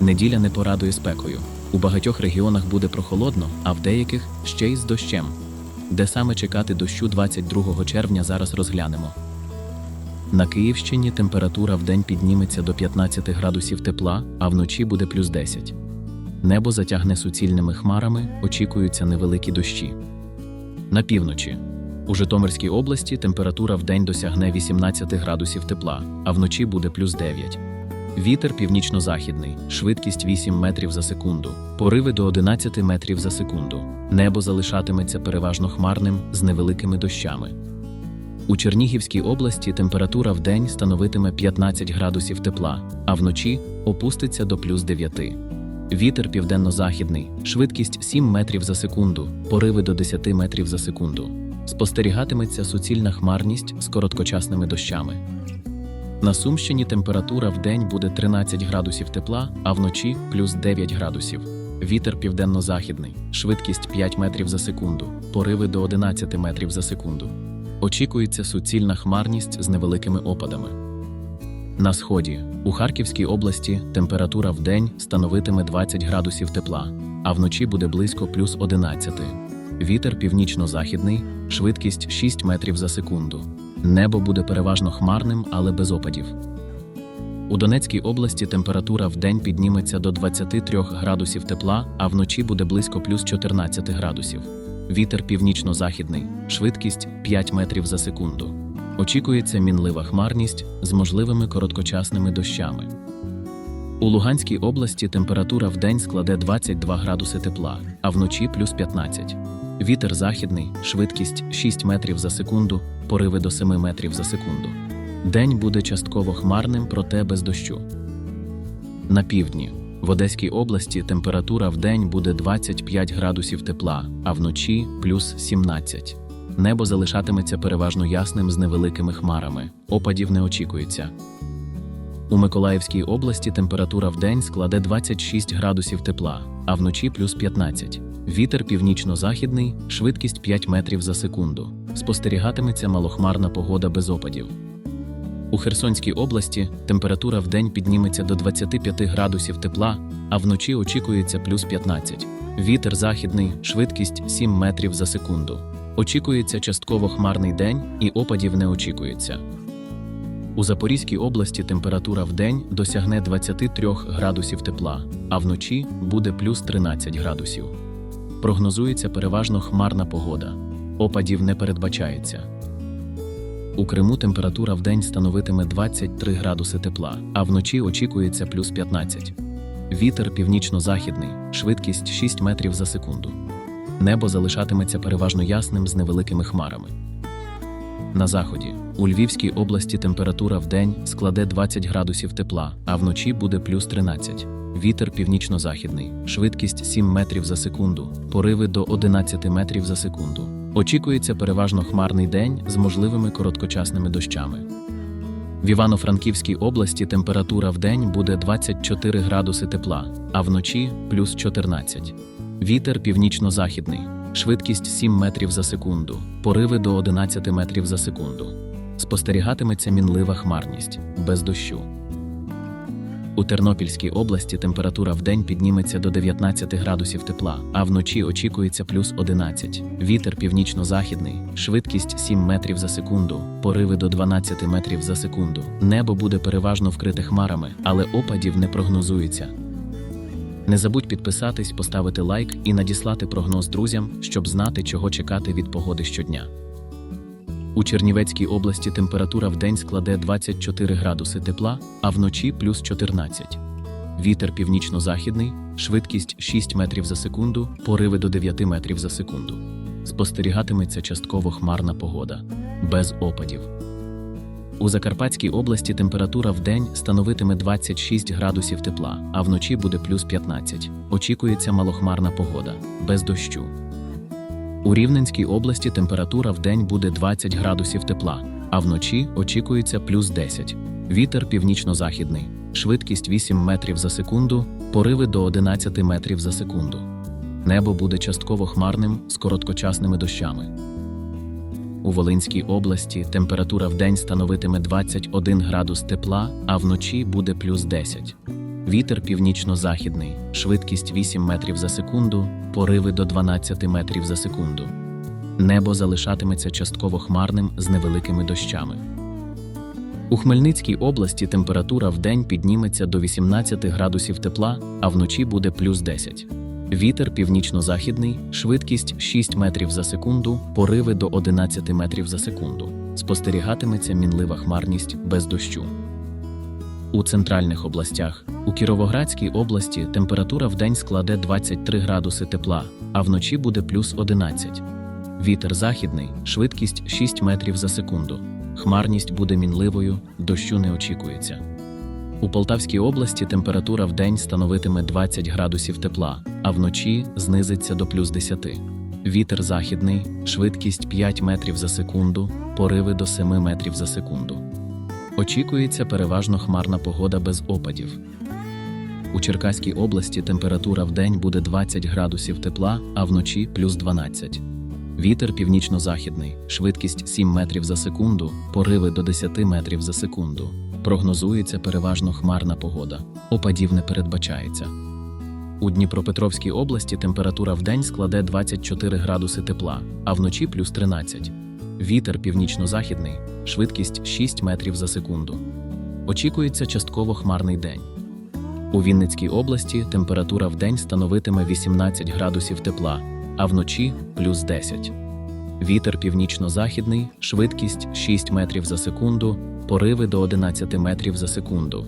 Неділя не порадує спекою. У багатьох регіонах буде прохолодно, а в деяких ще й з дощем. Де саме чекати дощу 22 червня зараз розглянемо. На Київщині температура вдень підніметься до 15 градусів тепла, а вночі буде плюс 10. Небо затягне суцільними хмарами, очікуються невеликі дощі. На півночі. У Житомирській області температура вдень досягне 18 градусів тепла, а вночі буде плюс 9. Вітер північно-західний, швидкість 8 метрів за секунду, пориви до 11 метрів за секунду. Небо залишатиметься переважно хмарним з невеликими дощами. У Чернігівській області температура вдень становитиме 15 градусів тепла, а вночі опуститься до плюс 9. Вітер південно-західний, швидкість 7 метрів за секунду, пориви до 10 метрів за секунду. Спостерігатиметься суцільна хмарність з короткочасними дощами. На Сумщині температура вдень буде 13 градусів тепла, а вночі плюс 9 градусів. Вітер південно-західний, швидкість 5 метрів за секунду, пориви до 11 метрів за секунду. Очікується суцільна хмарність з невеликими опадами. На сході у Харківській області температура вдень становитиме 20 градусів тепла, а вночі буде близько плюс 11. Вітер північно-західний, швидкість 6 метрів за секунду. Небо буде переважно хмарним, але без опадів. У Донецькій області температура вдень підніметься до 23 градусів тепла, а вночі буде близько плюс 14 градусів. Вітер північно-західний, швидкість 5 метрів за секунду. Очікується мінлива хмарність з можливими короткочасними дощами. У Луганській області температура вдень складе 22 градуси тепла, а вночі плюс 15. Вітер західний, швидкість 6 метрів за секунду, пориви до 7 метрів за секунду. День буде частково хмарним, проте без дощу. На півдні в Одеській області температура вдень буде 25 градусів тепла, а вночі плюс 17. Небо залишатиметься переважно ясним з невеликими хмарами, опадів не очікується. У Миколаївській області температура вдень складе 26 градусів тепла, а вночі плюс 15. Вітер північно-західний, швидкість 5 метрів за секунду. Спостерігатиметься малохмарна погода без опадів. У Херсонській області температура вдень підніметься до 25 градусів тепла, а вночі очікується плюс 15. Вітер західний, швидкість 7 метрів за секунду. Очікується частково хмарний день і опадів не очікується. У Запорізькій області температура вдень досягне 23 градусів тепла, а вночі буде плюс 13 градусів. Прогнозується переважно хмарна погода. Опадів не передбачається. У Криму температура вдень становитиме 23 градуси тепла, а вночі очікується плюс 15. Вітер північно-західний, швидкість 6 метрів за секунду. Небо залишатиметься переважно ясним з невеликими хмарами. На заході у Львівській області температура вдень складе 20 градусів тепла, а вночі буде плюс 13. Вітер північно-західний, швидкість 7 метрів за секунду, пориви до 11 метрів за секунду. Очікується переважно хмарний день з можливими короткочасними дощами. В Івано-Франківській області температура вдень буде 24 градуси тепла, а вночі плюс 14. Вітер північно-західний, швидкість 7 метрів за секунду, пориви до 11 метрів за секунду. Спостерігатиметься мінлива хмарність без дощу. У Тернопільській області температура вдень підніметься до 19 градусів тепла, а вночі очікується плюс 11. Вітер північно-західний, швидкість 7 метрів за секунду, пориви до 12 метрів за секунду. Небо буде переважно вкрите хмарами, але опадів не прогнозується. Не забудь підписатись, поставити лайк і надіслати прогноз друзям, щоб знати, чого чекати від погоди щодня. У Чернівецькій області температура вдень складе 24 градуси тепла, а вночі плюс 14. Вітер північно-західний, швидкість 6 метрів за секунду, пориви до 9 метрів за секунду. Спостерігатиметься частково хмарна погода, без опадів. У Закарпатській області температура вдень становитиме 26 градусів тепла, а вночі буде плюс 15. Очікується малохмарна погода, без дощу. У Рівненській області температура вдень буде 20 градусів тепла, а вночі очікується плюс 10. Вітер північно-західний, швидкість 8 метрів за секунду, пориви до 11 метрів за секунду. Небо буде частково хмарним з короткочасними дощами. У Волинській області температура вдень становитиме 21 градус тепла, а вночі буде плюс 10. Вітер північно-західний, швидкість 8 метрів за секунду, пориви до 12 метрів за секунду. Небо залишатиметься частково хмарним з невеликими дощами. У Хмельницькій області температура вдень підніметься до 18 градусів тепла, а вночі буде плюс 10. Вітер північно-західний, швидкість 6 метрів за секунду, пориви до 11 метрів за секунду. Спостерігатиметься мінлива хмарність без дощу. У центральних областях у Кіровоградській області температура вдень складе 23 градуси тепла, а вночі буде плюс 11. Вітер західний, швидкість 6 метрів за секунду. Хмарність буде мінливою, дощу не очікується. У Полтавській області температура вдень становитиме 20 градусів тепла, а вночі знизиться до плюс 10. Вітер західний, швидкість 5 метрів за секунду, пориви до 7 метрів за секунду. Очікується переважно хмарна погода без опадів. У Черкаській області температура вдень буде 20 градусів тепла, а вночі плюс 12. Вітер північно-західний, швидкість 7 метрів за секунду, пориви до 10 метрів за секунду. Прогнозується переважно хмарна погода. Опадів не передбачається. У Дніпропетровській області температура вдень складе 24 градуси тепла, а вночі плюс 13. Вітер північно-західний, швидкість 6 метрів за секунду. Очікується частково хмарний день. У Вінницькій області температура вдень становитиме 18 градусів тепла, а вночі плюс 10. Вітер північно-західний, швидкість 6 метрів за секунду, пориви до 11 метрів за секунду.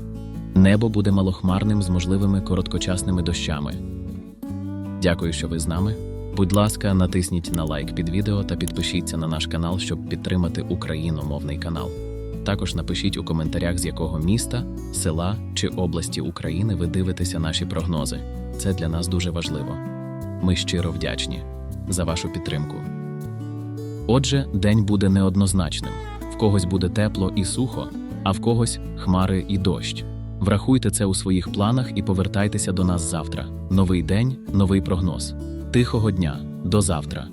Небо буде малохмарним з можливими короткочасними дощами. Дякую, що ви з нами. Будь ласка, натисніть на лайк під відео та підпишіться на наш канал, щоб підтримати україномовний канал. Також напишіть у коментарях, з якого міста, села чи області України ви дивитеся наші прогнози. Це для нас дуже важливо. Ми щиро вдячні за вашу підтримку. Отже, день буде неоднозначним: в когось буде тепло і сухо, а в когось хмари і дощ. Врахуйте це у своїх планах і повертайтеся до нас завтра. Новий день, новий прогноз. Тихого дня. До завтра.